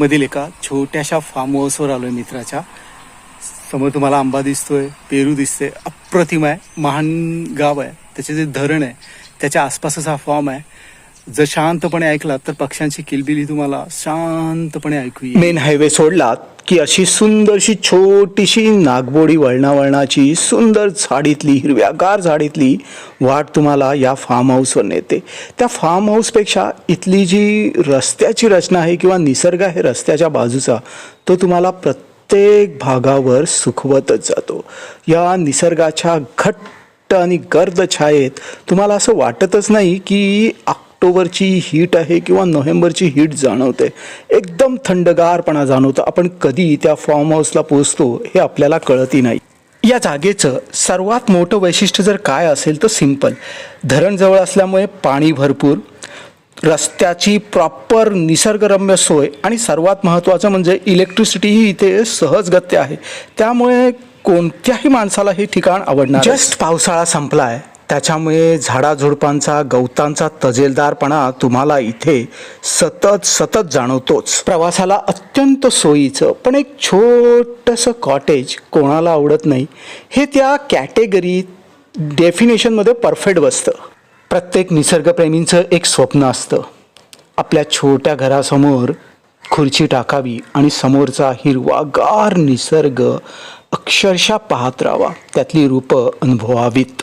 मधील एका छोट्याशा फार्म हाऊसवर आलोय मित्राच्या. समोर तुम्हाला आंबा दिसतोय पेरू दिसते अप्रतिम आहे महान गाव आहे. त्याचे जे धरण आहे त्याच्या आसपासच हा फॉर्म आहे. जर शांतपणे ऐकलात तर पक्ष्यांची किलबिली तुम्हाला शांतपणे ऐकू मेन हायवे सोडलात की अशी सुंदरशी छोटीशी नागबोडी वळणावळणाची सुंदर झाडीतली हिरव्यागार झाडीतली वाट तुम्हाला या फार्म हाऊसवर नेते. त्या फार्म हाऊसपेक्षा इथली जी रस्त्याची रचना आहे किंवा निसर्ग आहे रस्त्याच्या बाजूचा तो तुम्हाला प्रत्येक भागावर सुखवतच जातो. या निसर्गाच्या घट्ट आणि गर्द छायेत तुम्हाला असं वाटतच नाही की ऑक्टोबरची हीट आहे किंवा नोव्हेंबरची हीट जाणवते. एकदम थंडगारपणा जाणवतं. आपण कधी त्या फॉर्म हाऊसला पोचतो हे आपल्याला कळतही नाही. या जागेचं सर्वात मोठं वैशिष्ट्य जर काय असेल तर सिंपल धरणजवळ असल्यामुळे पाणी भरपूर रस्त्याची प्रॉपर निसर्गरम्य सोय आणि सर्वात महत्त्वाचं म्हणजे इलेक्ट्रिसिटीही इथे सहजगत्य आहे. त्यामुळे कोणत्याही माणसाला हे ठिकाण आवडणार जस्ट पावसाळा संपला आहे त्याच्यामुळे झाडाझुडपांचा गवतांचा तजेलदारपणा तुम्हाला इथे सतत सतत जाणवतोच. प्रवासाला अत्यंत सोयीचं पण एक छोटंसं कॉटेज कोणाला आवडत नाही हे त्या कॅटेगरीत डेफिनेशनमध्ये परफेक्ट बसतं. प्रत्येक निसर्गप्रेमींचं एक स्वप्न असतं. आपल्या छोट्या घरासमोर खुर्ची टाकावी आणि समोरचा हिरवागार निसर्ग अक्षरशः पाहत राहावा. त्यातली रूपं अनुभवावीत.